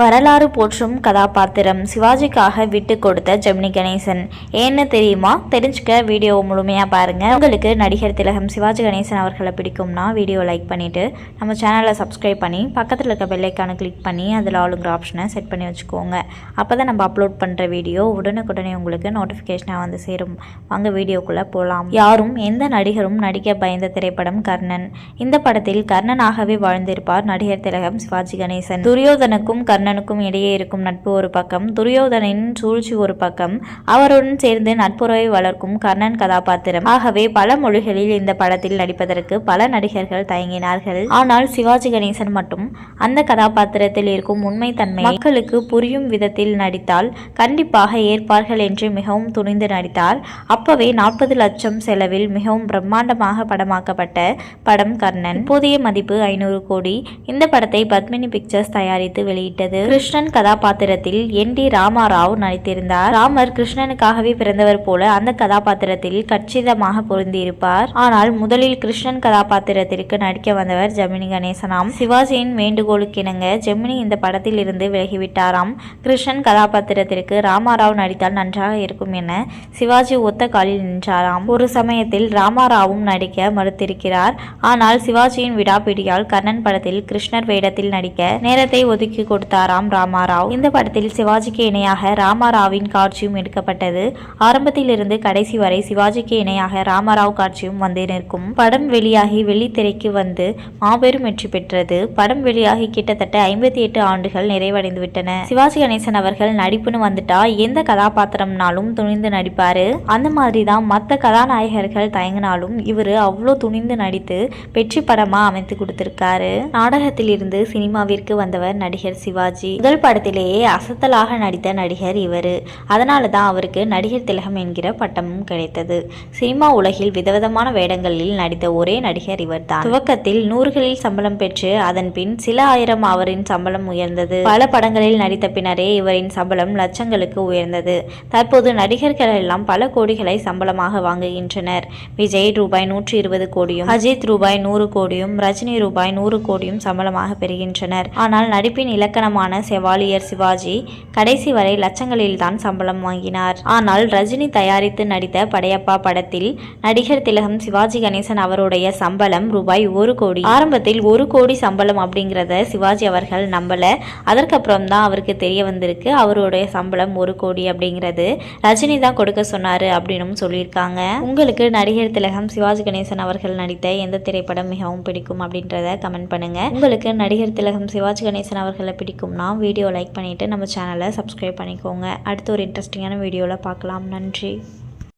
வரலாறு போற்றும் கதாபாத்திரம் சிவாஜிக்காக விட்டு கொடுத்த ஜெமினி கணேசன். ஏன்னு தெரியுமா? தெரிஞ்சுக்க வீடியோ முழுமையாக பாருங்கள் உங்களுக்கு நடிகர் திலகம் சிவாஜி கணேசன் அவர்களை பிடிக்கும்னா வீடியோ லைக் பண்ணிவிட்டு நம்ம சேனலை சப்ஸ்கிரைப் பண்ணி பக்கத்தில் இருக்க பெல்லைக்கான கிளிக் பண்ணி அதில் ஆளுங்கிற ஆப்ஷனை செட் பண்ணி வச்சுக்கோங்க. அப்போ தான் நம்ம அப்லோட் பண்ணுற வீடியோ உடனுக்குடனே உங்களுக்கு நோட்டிஃபிகேஷனாக வந்து சேரும். வாங்க வீடியோக்குள்ளே போகலாம் யாரும் எந்த நடிகரும் நடிக்க பயந்த திரைப்படம் கர்ணன். இந்த படத்தில் கர்ணனாகவே வாழ்ந்திருப்பார் நடிகர் திலகம் சிவாஜி கணேசன். துரியோதனுக்கும் கர்ணன் கர்ணனுக்கும் இடையே இருக்கும் நட்பு ஒரு பக்கம் துரியோதனின் சூழ்ச்சி ஒரு பக்கம். அவருடன் சேர்ந்து நட்புறவை வளர்க்கும் கர்ணன் கதாபாத்திரம். ஆகவே பல மொழிகளில் இந்த படத்தில் நடிப்பதற்கு பல நடிகர்கள் தயங்கினார்கள். ஆனால் சிவாஜி கணேசன் மட்டும் அந்த கதாபாத்திரத்தில் இருக்கும் உண்மைத்தன்மை மக்களுக்கு புரியும் விதத்தில் நடித்தால் கண்டிப்பாக ஏற்பார்கள் என்று மிகவும் துணிந்து நடித்தார். அப்பவே நாற்பது லட்சம் செலவில் மிகவும் பிரம்மாண்டமாக படமாக்கப்பட்ட படம் கர்ணன். புதிய மதிப்பு ஐநூறு கோடி. இந்த படத்தை பத்மினி பிக்சர்ஸ் தயாரித்து வெளியிட்டது கிருஷ்ணன் கதாபாத்திரத்தில் என் டி ராமாராவ் நடித்திருந்தார். ராமர் கிருஷ்ணனுக்காகவே பிறந்தவர் போல அந்த கதாபாத்திரத்தில் கச்சிதமாக பொருந்தியிருப்பார். ஆனால் முதலில் கிருஷ்ணன் கதாபாத்திரத்திற்கு நடிக்க வந்தவர் ஜெமினி கணேசனாம். சிவாஜியின் வேண்டுகோளுக்கிணங்க ஜெமினி இந்த படத்தில் இருந்து விலகிவிட்டாராம். கிருஷ்ணன் கதாபாத்திரத்திற்கு ராமாராவ் நடித்தால் நன்றாக இருக்கும் என சிவாஜி ஒத்த காலில் நின்றாராம். ஒரு சமயத்தில் ராமாராவும் நடிக்க மறுத்திருக்கிறார். ஆனால் சிவாஜியின் விடாப்பிடியால் கர்ணன் படத்தில் கிருஷ்ணர் வேடத்தில் நடிக்க நேரத்தை ஒதுக்கி கொடுத்தார். சீதாராம் ராமாராவ். இந்த படத்தில் சிவாஜிக்கு இணையாக ராமாராவின் காட்சியும் எடுக்கப்பட்டது. ஆரம்பத்திலிருந்து கடைசி வரை சிவாஜிக்கு இணையாக ராமாராவ் காட்சியும் வந்து நிற்கும். படம் வெளியாகி வெள்ளித்திரைக்கு வந்து மாபெரும் வெற்றி பெற்றது. படம் வெளியாகி கிட்டத்தட்ட ஐம்பத்தி எட்டு ஆண்டுகள் நிறைவடைந்து விட்டன சிவாஜி கணேசன் அவர்கள் நடிப்புன்னு வந்துட்டா எந்த கதாபாத்திரம்னாலும் துணிந்து நடிப்பாரு. அந்த மாதிரி தான் மற்ற கதாநாயகர்கள் தயங்கினாலும் இவர் அவ்வளோ துணிந்து நடித்து வெற்றி படமா அமைத்து கொடுத்திருக்காரு. நாடகத்தில் இருந்து சினிமாவிற்கு வந்தவர் நடிகர் சிவாஜி. சிவாஜி. முதல் படத்திலேயே அசத்தலாக நடித்த நடிகர் இவர். அதனால தான் அவருக்கு நடிகர் திலகம் என்கிற பட்டமும் கிடைத்தது. சினிமா உலகில் விதவிதமான வேடங்களில் நடித்த ஒரே நடிகர் இவர் தான் துவக்கத்தில் நூறுகளில் சம்பளம் பெற்று அதன் பின் சில ஆயிரம் அவரின் சம்பளம் உயர்ந்தது. பல படங்களில் நடித்த பின்னரே இவரின் சம்பளம் லட்சங்களுக்கு உயர்ந்தது. தற்போது நடிகர்கள் எல்லாம் பல கோடிகளை சம்பளமாக வாங்குகின்றனர். விஜய் ரூபாய் நூற்றி இருபது கோடியும் அஜித் ரூபாய் நூறு கோடியும் ரஜினி ரூபாய் நூறு கோடியும் சம்பளமாக பெறுகின்றனர். ஆனால் நடிப்பின் இலக்கணமான செவாலியர் சிவாஜி கடைசி வரை லட்சங்களில்தான் சம்பளம் வாங்கினார். ஆனால் ரஜினி தயாரித்து நடித்த படையப்பா படத்தில் நடிகர் திலகம் சிவாஜி கணேசன் அவருடைய சம்பளம் ரூபாய் ஒரு கோடி. ஆரம்பத்தில் ஒரு கோடி சம்பளம் அப்படிங்கிறத சிவாஜி அவர்கள் நம்பல. அதற்கப்புறம் தான் அவருக்கு தெரிய வந்திருக்கு அவருடைய சம்பளம் ஒரு கோடி அப்படிங்கிறது. ரஜினி தான் கொடுக்க சொன்னாரு அப்படின்னு சொல்லியிருக்காங்க. உங்களுக்கு நடிகர் திலகம் சிவாஜி கணேசன் அவர்கள் நடித்த எந்த திரைப்படம் மிகவும் பிடிக்கும் அப்படின்றத கமெண்ட் பண்ணுங்க. உங்களுக்கு நடிகர் திலகம் சிவாஜி கணேசன் அவர்களை பிடிக்கும்? பிடிக்கும்னா வீடியோ லைக் பண்ணிவிட்டு நம்ம சேனலை சப்ஸ்கிரைப் பண்ணிக்கோங்க. அடுத்து ஒரு இன்ட்ரெஸ்டிங்கான வீடியோவில் பார்க்கலாம். நன்றி.